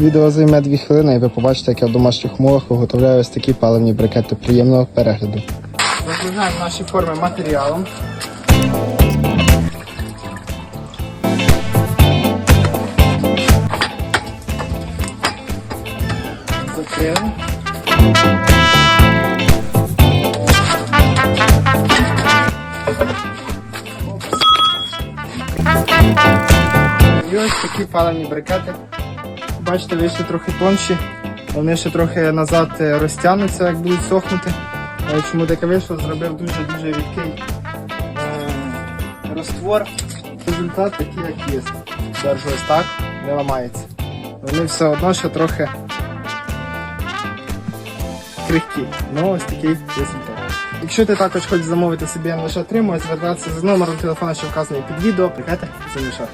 Відео займе 2 хвилини і ви побачите, як я в домашніх умовах виготовляю ось такі паливні брикети. Приємного перегляду. Розгружаємо наші форми матеріалом. Закрили. І ось такі палені брикети. Бачите, вийшли трохи тонші. Вони ще трохи назад е, розтягнуться, як будуть сохнути. Але чому таке вийшло, зробив дуже-дуже рідкий е, розтвор. Результат такий, як є. Держу ось так, не ламається. Вони все одно ще трохи крихкі. Ну, ось такий результат. Якщо ти також хочеш замовити собі лише отримує, звертатися за номером телефону, що вказаний під відео, прикайте, замішати.